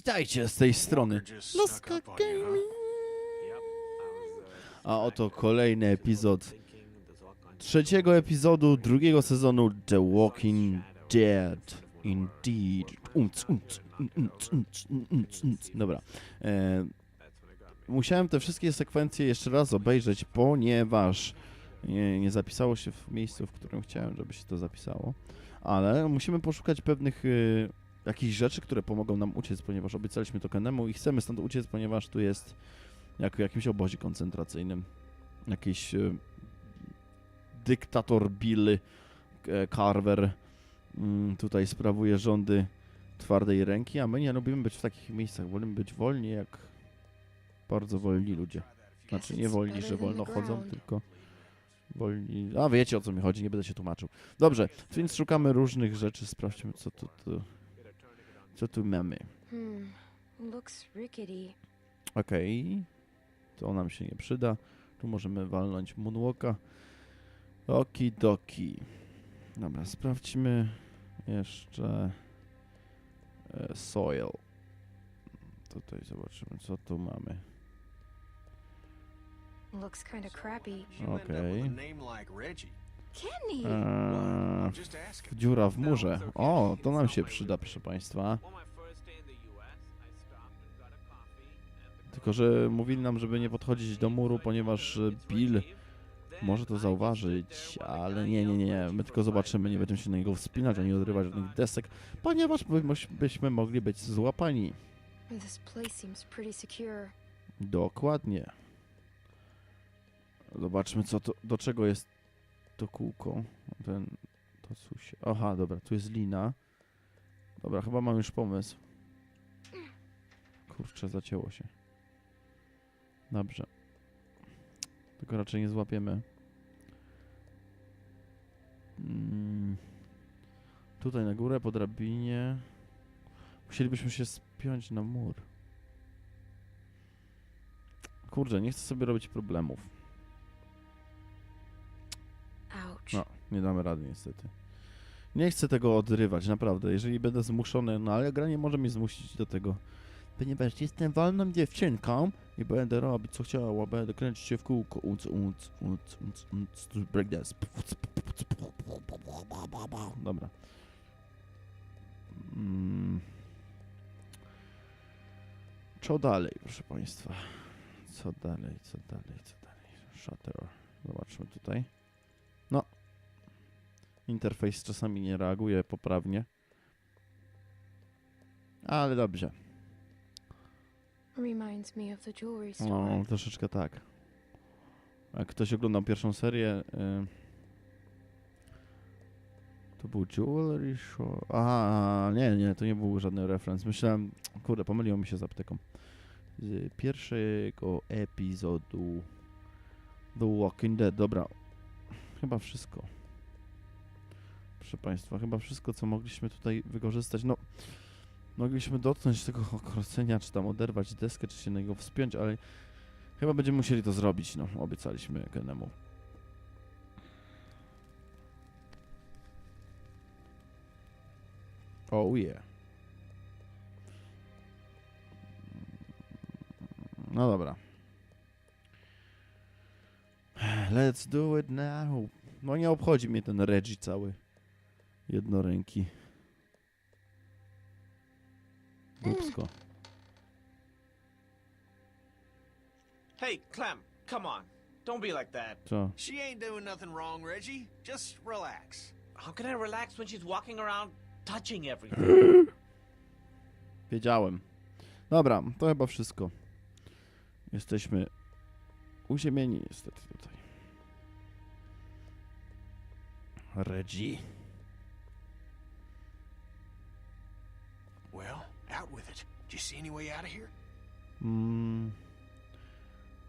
Witajcie z tej strony. Gaming. A oto kolejny epizod trzeciego epizodu drugiego sezonu The Walking Dead. Indeed. Dobra. E, musiałem te wszystkie sekwencje jeszcze raz obejrzeć, ponieważ nie, nie zapisało się w miejscu, w którym chciałem, żeby się to zapisało. Ale musimy poszukać pewnych y, jakichś rzeczy, które pomogą nam uciec, ponieważ obiecaliśmy to Kenemu i chcemy stąd uciec, ponieważ tu jest jak w jakimś obozie koncentracyjnym. Jakiś y, dyktator Billy e, Carver mm, tutaj sprawuje rządy twardej ręki, a my nie lubimy być w takich miejscach. Wolimy być wolni jak bardzo wolni ludzie. Znaczy nie wolni, że wolno chodzą, tylko wolni... A wiecie o co mi chodzi, nie będę się tłumaczył. Dobrze, więc szukamy różnych rzeczy, sprawdźmy co tu, tu, co tu mamy. Hmm. Looks rickety. Okej, to nam się nie przyda. Tu możemy walnąć moonwalka. Okidoki. Dobra, sprawdźmy jeszcze e, soil. Tutaj zobaczymy, co tu mamy. Looks kind of crappy. Okay. Eee, dziura w murze. O, to nam się przyda, proszę Państwa. Tylko, że mówili nam, żeby nie podchodzić do muru, ponieważ Bill może to zauważyć, ale nie, nie, nie. My tylko zobaczymy, nie będziemy się na niego wspinać, ani odrywać żadnych desek, ponieważ byśmy mogli być złapani. Dokładnie. Zobaczmy, co to, do czego jest to kółko. Ten, to coś. Aha, dobra, tu jest lina. Dobra, chyba mam już pomysł. Kurczę, zacięło się. Dobrze. Tylko raczej nie złapiemy. Mm. Tutaj na górę, po drabinie. Musielibyśmy się spiąć na mur. Kurde, nie chcę sobie robić problemów. No, nie damy rady niestety. Nie chcę tego odrywać, naprawdę. Jeżeli będę zmuszony, no ale gra nie może mnie zmusić do tego. Ponieważ jestem wolną dziewczynką i będę robić co chciała, będę kręcić się w kółko. Unc, unc, unc, unc, unc, breakdance. Dobra. Mm. Co dalej, proszę Państwa? Co dalej, co dalej, co dalej? Shutter. Zobaczmy tutaj. Interfejs czasami nie reaguje poprawnie. Ale dobrze. Reminds me of the jewelry store. No, troszeczkę tak. Jak ktoś oglądał pierwszą serię, y, to był Jewelry Show. Aha, nie, nie, to nie był żaden referenc. Myślałem, kurde, pomyliło mi się z apteką. Z pierwszego epizodu The Walking Dead. Dobra, chyba wszystko. Proszę Państwa, chyba wszystko, co mogliśmy tutaj wykorzystać. No, mogliśmy dotknąć tego okrocenia, czy tam oderwać deskę, czy się na niego wspiąć, ale chyba będziemy musieli to zrobić, no, obiecaliśmy Kenemu. Oh yeah. No dobra. Let's do it now. No nie obchodzi mnie ten Reggie cały. Jednoręki. Dupsko. Hey, Clem, come on. Don't be like that. Co? She ain't doing nothing wrong, Reggie. Just relax. How can I relax when she's walking around touching everything? Wiedziałem. Dobra, to chyba wszystko. Jesteśmy uziemieni niestety tutaj. Reggie. Well, out with it. Do you see any way out of here? Mm.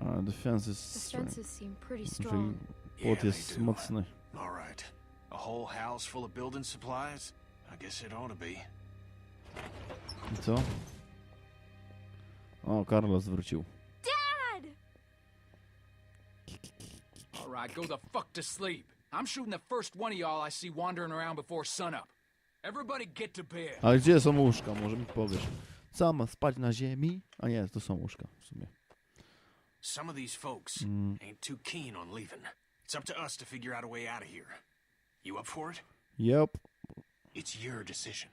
A, defense The is fences seem pretty strong. płot they do. All right. A whole house full of building supplies? I guess it ought to be. I co? O, Carlos wrócił. Dad! All right, go the fuck to sleep. I'm shooting the first one of y'all I see wandering around before sunup. Everybody get to bed. Ale gdzie są łóżka? Może mi powiesz. Co, ma spać na ziemi? A nie, to są łóżka w sumie. Some of these folks Mm. ain't too keen on leaving. It's up to us to figure out a way out of here. You up for it? Yep. It's your decision.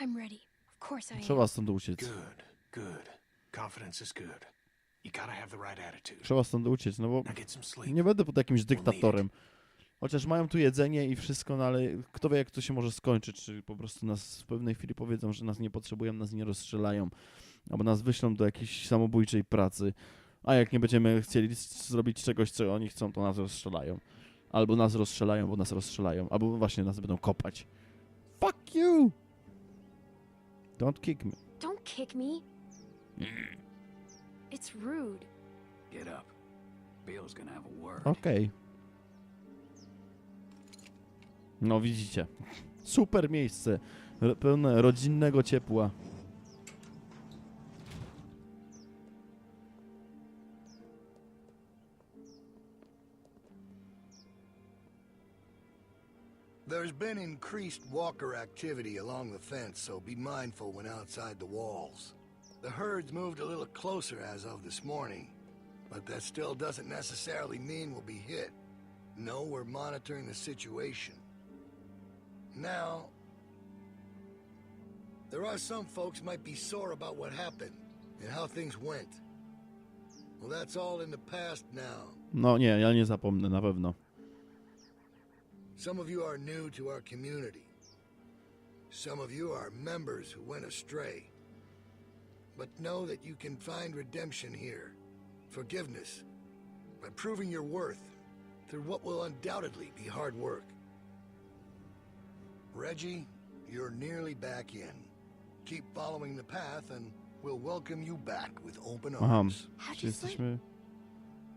I'm ready. Of course I am. Trzeba stąd uciec. Good, good. Confidence is good. You gotta have the right attitude. Trzeba stąd uciec, no bo nie będę pod jakimś dyktatorem. Chociaż mają tu jedzenie i wszystko, no ale kto wie jak to się może skończyć, czy po prostu nas w pewnej chwili powiedzą, że nas nie potrzebują, nas nie rozstrzelają, albo nas wyślą do jakiejś samobójczej pracy, a jak nie będziemy chcieli zrobić czegoś, co oni chcą, to nas rozstrzelają. Albo nas rozstrzelają, bo nas rozstrzelają, albo właśnie nas będą kopać. Fuck you! Don't kick me. Don't kick me. It's rude. Get up. Bill's gonna have a word. Okej. No widzicie. Super miejsce. Pełne rodzinnego ciepła. There's been increased walker activity along the fence, so be mindful when outside the walls. The herd's moved a little closer as of this morning, but that still doesn't necessarily mean we'll be hit. No, we're monitoring the situation. Now, there are some folks might be sore about what happened and how things went. Well, that's all in the past now. No nie, ja nie zapomnę na pewno. Some of you are new to our community. Some of you are members who went astray. But know that you can find redemption here, forgiveness, by proving your worth through what will undoubtedly be hard work. Reggie, you're nearly back in. Keep following the path and we'll welcome you back with open Aha, arms. How'd czy you sleep? jesteśmy...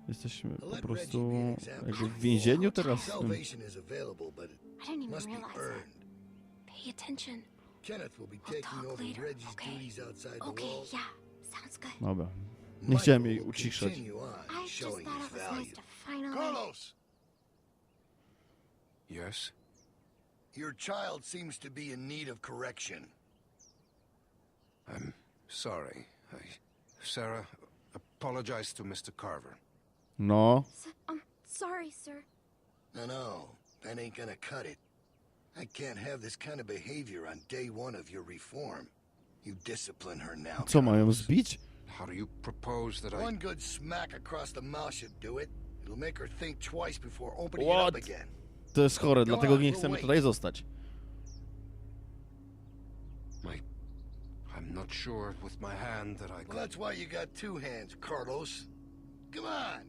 Jesteśmy po prostu jakby w więzieniu teraz. Salvation is available, but it must be earned. Pay attention. Kenneth will be taking over Reggie's okay? duties outside the Okay, walls. yeah. Sounds good. Dobra. Nie chciałem jej uciszać. Carlos, Yes? Your child seems to be in need of correction. I'm sorry. I, Sarah, apologize to Mr. Carver. No. S- I'm sorry, sir. No, no, that ain't gonna cut it. I can't have this kind of behavior on day one of your reform. You discipline her now. Co, mają Carlos. zbić? How do you propose that I... One good smack across the mouth should do it. It'll make her think twice before opening What? it up again. To jest chore, dlatego nie chcemy tutaj zostać. I'm not sure with my hand that I Well, that's why you got two hands, Carlos. Come on.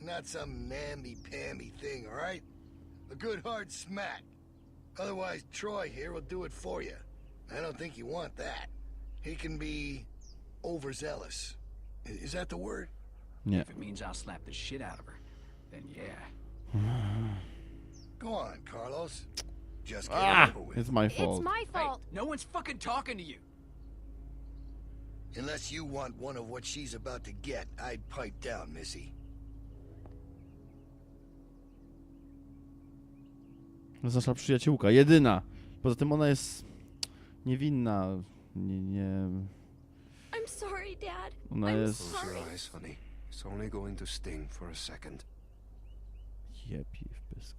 Not some namby-pamby thing, all right? A good hard smack. Otherwise, Troy here will do it for you. I don't think you want that. He can be overzealous. Is that the word? Nie. If it means I'll slap the shit out of her, then yeah. Go on, Carlos. Just get Ah! it over with. It's my fault. It's fault. my Hey, fault. no one's fucking talking to you. Unless you want one of what she's about to get, I'd pipe down, Missy. To jest nasza przyjaciółka, jedyna. Poza tym ona jest niewinna. Nie, nie. I'm sorry, Dad. Ona I'm jest. Close your sorry. eyes, honey. It's only going to sting for a second. Jebie w pysk.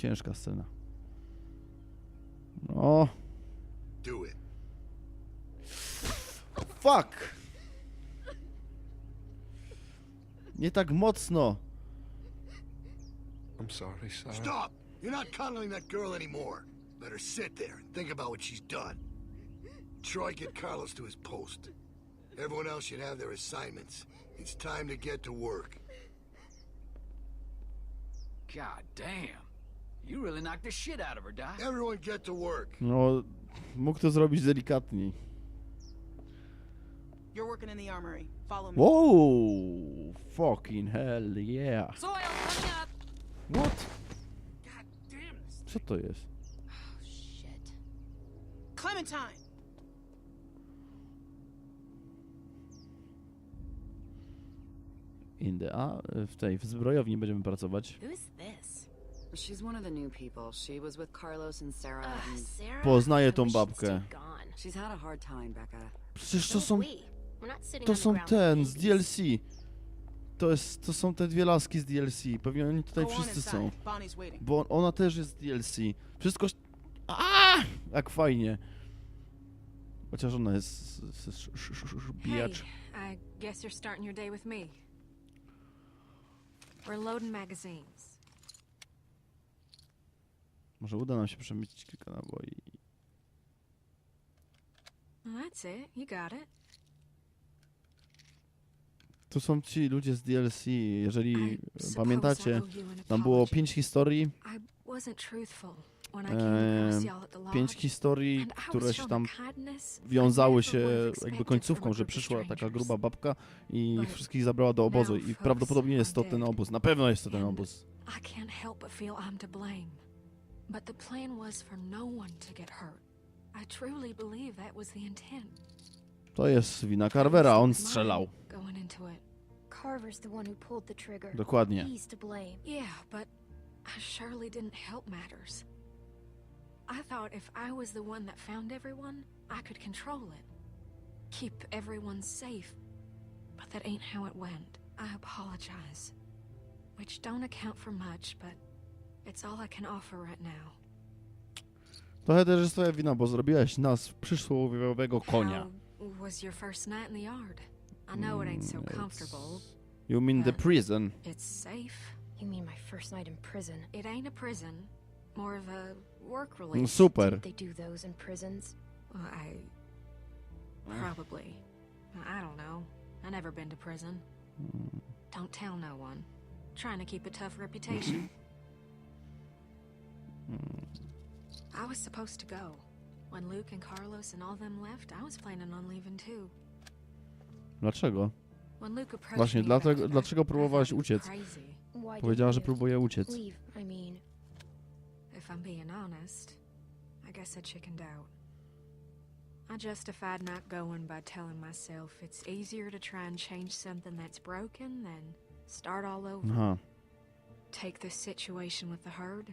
Ciężka scena. No. Do it. Fuck! Nie tak mocno. I'm sorry, Sarah. Stop! You're not cuddling that girl anymore. Let her sit there and think about what she's done. Troy, get Carlos to his post. Everyone else should have their assignments. It's time to get to work. God damn. You really knocked the shit out of her, Doc. Everyone get to work. No, mógł to zrobić delikatniej. You're working in the armory. Follow me. Wow! Fucking hell, yeah. Soil coming up. What? God damn this. Co to jest? Oh shit. Clementine. Indy. A w tej w zbrojowni będziemy pracować. Who's this? She's one of the new people. She was with Carlos and Sarah, Ugh, and Sarah? Poznaję tą babkę. she's had a hard time, Becca. Przecież to są, to są ten, z. DLC. To jest, to są te dwie laski z DLC. Pewnie oni tutaj wszyscy są. Bo ona też jest z DLC. Wszystko... A! Jak fajnie. Chociaż ona jest... s- s- sz- sz- sz- sz- bijacz. Hey, I guess you're starting your day with me. We're loading magazines. Może uda nam się przemycić kilka naboi. That's it. You got it. Tu są ci ludzie z DLC. Jeżeli pamiętacie, tam było pięć historii. Lodge. Pięć historii, które się tam wiązały się jakby końcówką, że przyszła taka gruba babka i wszystkich zabrała do obozu. I prawdopodobnie jest to ten obóz. Na pewno jest to ten obóz. I can't help but feel I'm to blame. But the plan was for no one to get hurt. I truly believe that was the intent. To jest wina Carvera, on Mine strzelał. Going into it. Carver's the one who pulled the trigger. Dokładnie. He's to blame. Yeah, but I surely didn't help matters. I thought if I was the one that found everyone, I could control it. Keep everyone safe. But that ain't how it went. I apologize. Which don't account for much, but it's all I can offer right now. Trochę też jest twoja wina, bo zrobiłeś nas w przysłowiowego konia. How was your first night in the yard? I know it ain't so Mm, comfortable. You mean the uh, prison? It's safe. You mean my first night in prison? It ain't a prison, more of a work mm, No release. super. They do those in prisons? Well, I probably. I don't know. I never been to prison. Mm. Don't tell no one. Trying to keep a tough reputation. I was supposed to go. When Luke and Carlos and all them left, I was planning on leaving too. Dlaczego? When Luke approached Właśnie, me dlatego- about dlaczego I próbowałaś thought he was uciec? Crazy. Why Powiedziała, didn't że you próbuje uciec. leave? I mean, If I'm being honest, I guess I chickened out. I justified not going by telling myself it's easier to try and change something that's broken than start all over. Aha. Take this situation with the herd.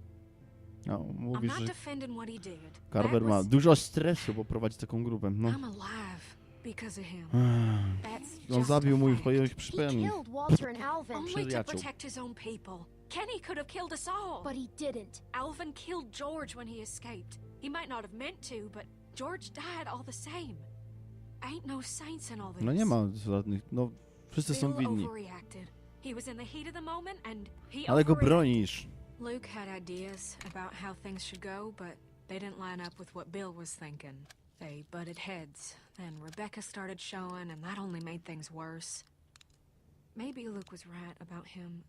because of him. Ech, That's On just zabił a moich fact. moich he przypomnień. killed Walter and Alvin, Only to Przyjaciół. protect his own people. Kenny could have killed us all. but he didn't. Alvin killed George when he escaped. He might not have meant to, but George died all the same. Ain't no saints in all this. No nie ma żadnych, no wszyscy są winni. overreacted. He was in the heat of the moment and he Ale go bronisz. Luke had ideas about how things should go, but they didn't line up with what Bill was thinking. They butted heads. Then Rebecca started showing, and that only made things worse. Maybe Luke was right about him.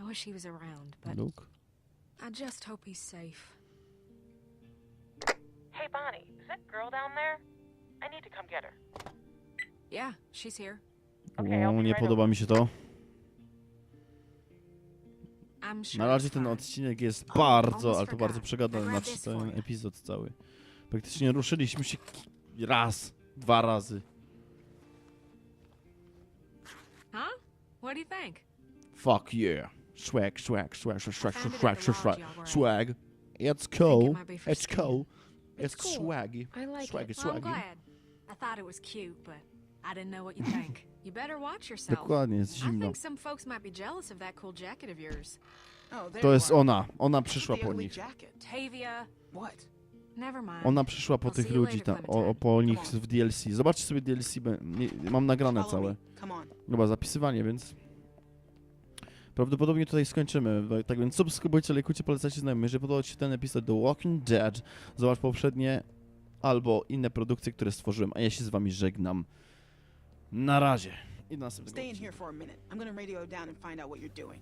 I wish he was around, but Luke. I just hope he's safe. Hey, Bonnie, is that girl down there? I need to come get her. Yeah, she's here. Okej, I'll O, be nie podoba mi się to. Na razie ten odcinek jest bardzo, ale to bardzo przegadany, znaczy ten epizod cały. Praktycznie ruszyliśmy się raz, dwa razy. Huh? What do you think? Fuck yeah. Swag, swag, swag, swag, swag, swag, swag, swag, swag. It's cool. It's cool. It's swaggy. Swaggy, swaggy. I thought it was cute, but I didn't know what you think. you better watch yourself. Dokładnie, jest I zimno. think some folks might be jealous of that cool jacket of yours. Oh, there To you jest are. ona. Ona przyszła The po ugly nich. jacket. Tavia, What? never mind. Ona przyszła po I'll tych you ludzi, later, tam, o, o, po nich w DLC. Zobaczcie sobie DLC, be- nie- mam nagrane Follow całe. me. Come on. Chyba zapisywanie, więc prawdopodobnie tutaj skończymy. Tak więc subskrybujcie, lajkujcie, polecajcie znajomym. Jeżeli podobał Ci się ten epizod The Walking Dead, zobacz poprzednie albo inne produkcje, które stworzyłem, a ja się z Wami żegnam. Na razie. I do następnego here for a minute. I'm gonna radio down and find out what you're doing.